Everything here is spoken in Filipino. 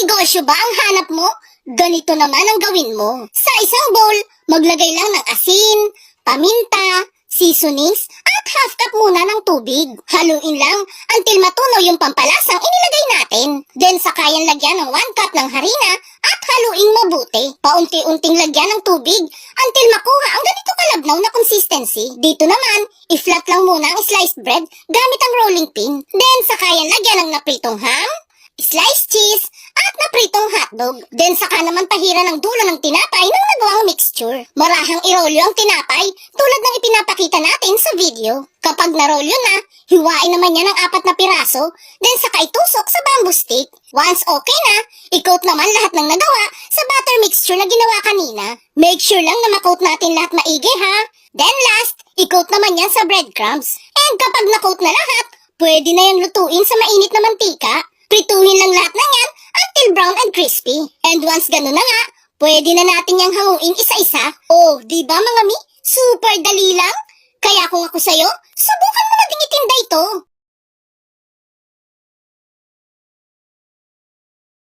Negosyo ba ang hanap mo? Ganito naman ang gawin mo. Sa isang bowl, maglagay lang ng asin, paminta, seasonings, at half cup muna ng tubig. Haluin lang until matunaw yung pampalasang inilagay natin. Then sakayan lagyan ng 1 cup ng harina at haluin mabuti. Paunti-unting lagyan ng tubig until makuha ang ganito kalabnaw na consistency. Dito naman, i-flat lang muna ang sliced bread gamit ang rolling pin. Then sakayan lagyan ng napritong ham, sliced cheese, at napritong hotdog. Then saka naman pahira ng dulo ng tinapay ng nagawang mixture. Marahang irolyo ang tinapay tulad ng ipinapakita natin sa video. Kapag narolyo na, hiwain naman yan ng apat na piraso, then saka itusok sa bamboo stick. Once okay na, i-coat naman lahat ng nagawa sa butter mixture na ginawa kanina. Make sure lang na makoat natin lahat maigi ha. Then last, i-coat naman yan sa breadcrumbs. And kapag na-coat na lahat, pwede na yung lutuin sa mainit na mantika. Prituhin lang lahat yan until brown and crispy. And once ganun na nga, pwede na natin yung hanguin isa-isa. Oh, di ba mga mi? Super dali lang. Kaya kung ako sa'yo, subukan mo na ding itinda ito.